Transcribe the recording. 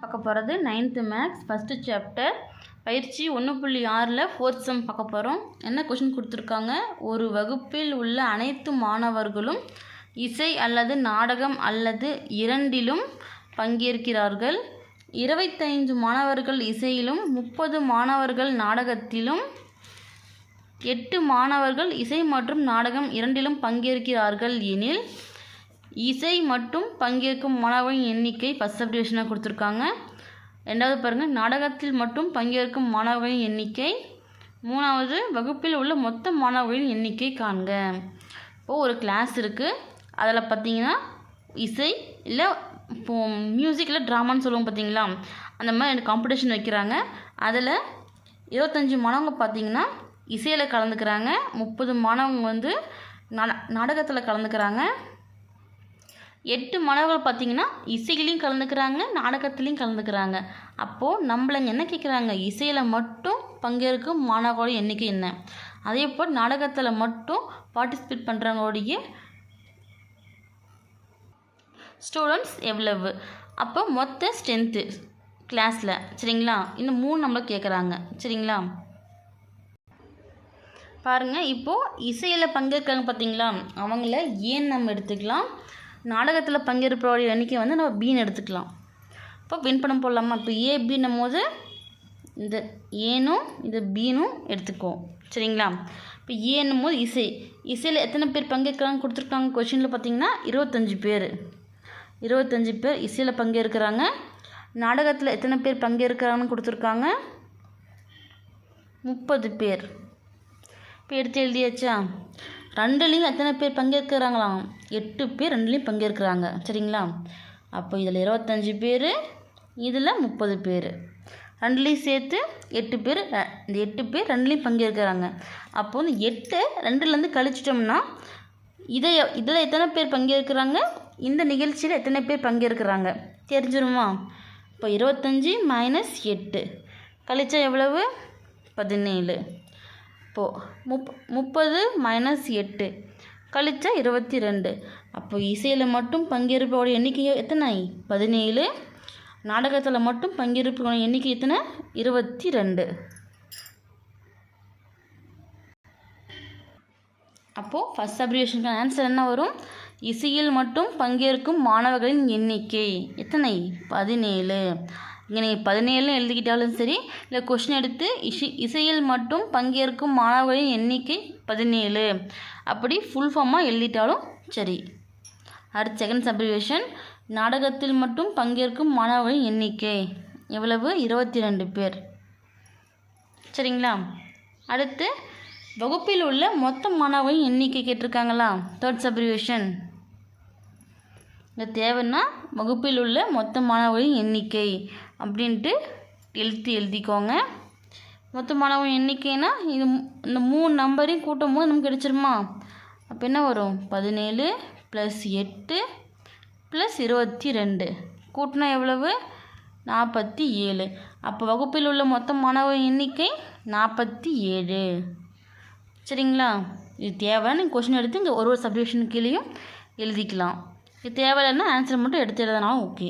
பார்க்க போகிறது ninth maths first chapter பயிற்சி ஒன்று புள்ளி ஆறில் ஃபோர்த் செம் பார்க்க போகிறோம் என்ன கொஷின் கொடுத்துருக்காங்க? ஒரு வகுப்பில் உள்ள அனைத்து மாணவர்களும் இசை அல்லது நாடகம் அல்லது இரண்டிலும் பங்கேற்கிறார்கள். இருபத்தைந்து மாணவர்கள் இசையிலும் முப்பது மாணவர்கள் நாடகத்திலும் எட்டு மாணவர்கள் இசை மற்றும் நாடகம் இரண்டிலும் பங்கேற்கிறார்கள் எனில் இசை மட்டும் பங்கேற்கும் மாணவர்களின் எண்ணிக்கை ஃபஸ்ட் சப்டிவிஷனாக கொடுத்துருக்காங்க. ரெண்டாவது பாருங்கள் நாடகத்தில் மட்டும் பங்கேற்கும் மாணவர்களின் எண்ணிக்கை. மூணாவது வகுப்பில் உள்ள மொத்த மாணவர்களின் எண்ணிக்கை காண்க. இப்போது ஒரு கிளாஸ் இருக்குது அதில் பார்த்தீங்கன்னா இசை இல்லை இப்போ மியூசிக்கில் ட்ராமான்னு சொல்லுவோம் பார்த்தீங்களா அந்த மாதிரி ரெண்டு காம்படிஷன் வைக்கிறாங்க. அதில் இருபத்தஞ்சி மாணவங்க பார்த்தீங்கன்னா இசையில் கலந்துக்கிறாங்க. முப்பது மாணவங்க வந்து நாடகத்தில் கலந்துக்கிறாங்க. எட்டு மாணவர்கள் பார்த்தீங்கன்னா இசையிலையும் கலந்துக்கிறாங்க நாடகத்துலேயும் கலந்துக்கிறாங்க. அப்போது நம்மளங்க என்ன கேட்குறாங்க இசையில் மட்டும் பங்கேற்கும் மாணவர்களோட எண்ணிக்கை என்ன? அதே போல் நாடகத்தில் மட்டும் பார்ட்டிசிபேட் பண்ணுறவங்களுடைய ஸ்டூடெண்ட்ஸ் எவ்வளவு? அப்போ மொத்த ஸ்ட்ரென்த்து கிளாஸில் சரிங்களா? இந்த மூணு நம்மளை கேட்குறாங்க சரிங்களா? பாருங்கள் இப்போது இசையில் பங்கேற்கிறாங்க பார்த்தீங்களா? அவங்கள ஏன் நம்ம எடுத்துக்கலாம்? நாடகத்தில் பங்கேற்பவருடைய எண்ணிக்கை வந்து நம்ம பீன்னு எடுத்துக்கலாம். இப்போ வின் பண்ண போடலாமா? இப்போ ஏ பின்னும் போது இந்த ஏனும் இந்த பீனும் எடுத்துக்குவோம். சரிங்களா? இப்போ ஏன்னும் போது இசை. இசையில் எத்தனை பேர் பங்கேற்கிறாங்க கொடுத்துருக்காங்க? கொஷினில் பார்த்தீங்கன்னா இருபத்தஞ்சி பேர். இருபத்தஞ்சி பேர் இசையில் பங்கேற்கிறாங்க. நாடகத்தில் எத்தனை பேர் பங்கேற்கிறாங்கன்னு கொடுத்துருக்காங்க? முப்பது பேர். இப்போ எடுத்து எழுதியாச்சா? ரெண்டுலேயும் எத்தனை பேர் பங்கேற்கிறாங்களாம்? எட்டு பேர் ரெண்டுலேயும் பங்கேற்கிறாங்க. சரிங்களா? அப்போ இதில் இருபத்தஞ்சி பேர் இதில் முப்பது பேர். ரெண்டுலேயும் சேர்த்து எட்டு பேர் இந்த எட்டு பேர் ரெண்டுலேயும் பங்கேற்கிறாங்க. அப்போ வந்து எட்டு ரெண்டுலேருந்து கழிச்சிட்டோம்னா இதை இதில் எத்தனை பேர் பங்கேற்கிறாங்க? இந்த நிகழ்ச்சியில் எத்தனை பேர் பங்கேற்கிறாங்க? தெரிஞ்சிருமா? இப்போ இருபத்தஞ்சி மைனஸ் எட்டு. கழிச்சா எவ்வளவு? பதினேழு. இப்போது முப் முப்பது மைனஸ் எட்டு. கழிச்சா இருபத்தி ரெண்டு அப்போ இசையில் மட்டும் பங்கேற்போட எண்ணிக்கை எத்தனை? பதினேழு. நாடகத்தில் மட்டும் பங்கேற்போட எண்ணிக்கை எத்தனை? இருபத்தி ரெண்டு அப்போது ஃபஸ்ட் அப்ரிவேஷனுக்கு ஆன்சர் என்ன வரும்? இசையில் மட்டும் பங்கேற்கும் மாணவர்களின் எண்ணிக்கை எத்தனை? பதினேழு. இங்கே நீங்கள் பதினேழுன்னு எழுதிக்கிட்டாலும் சரி இல்லை கொஷின் எடுத்து இசை இசையில் மட்டும் பங்கேற்கும் மாணவர்களின் எண்ணிக்கை பதினேழு. அப்படி ஃபுல் ஃபார்மாக எழுதிட்டாலும் சரி. அடுத்து செகண்ட் சப்ரிவேஷன் நாடகத்தில் மட்டும் பங்கேற்கும் மாணவர்களின் எண்ணிக்கை எவ்வளவு? இருபத்தி ரெண்டு பேர். சரிங்களா? அடுத்து வகுப்பில் உள்ள மொத்த மாணவர்களின் எண்ணிக்கை கேட்டிருக்காங்களா? தேர்ட் சப்ரிவேஷன் இந்த தேவைன்னா வகுப்பில் உள்ள மொத்த மாணவர்களின் எண்ணிக்கை. அப்படின்ட்டு எழுத்து எழுதிக்கோங்க. மொத்த மாணவர்களின் எண்ணிக்கைனா இது இந்த மூணு நம்பரையும் கூட்டும் போது நமக்கு கிடைச்சிருமா? அப்போ என்ன வரும்? பதினேழு ப்ளஸ் எட்டு ப்ளஸ் இருபத்தி ரெண்டு கூட்டினா எவ்வளவு? நாற்பத்தி ஏழு. அப்போ வகுப்பில் உள்ள மொத்த மாணவர் எண்ணிக்கை நாற்பத்தி ஏழு. சரிங்களா? இது தேவைன்னு நீங்கள் கொஷின் எடுத்து இங்கே ஒரு ஒரு சப்ஜெக்ஷன் கீழேயும் எழுதிக்கலாம். இது தேவையில்லைன்னா ஆன்சர் மட்டும் எடுத்து எழுதினாலும் ஓகே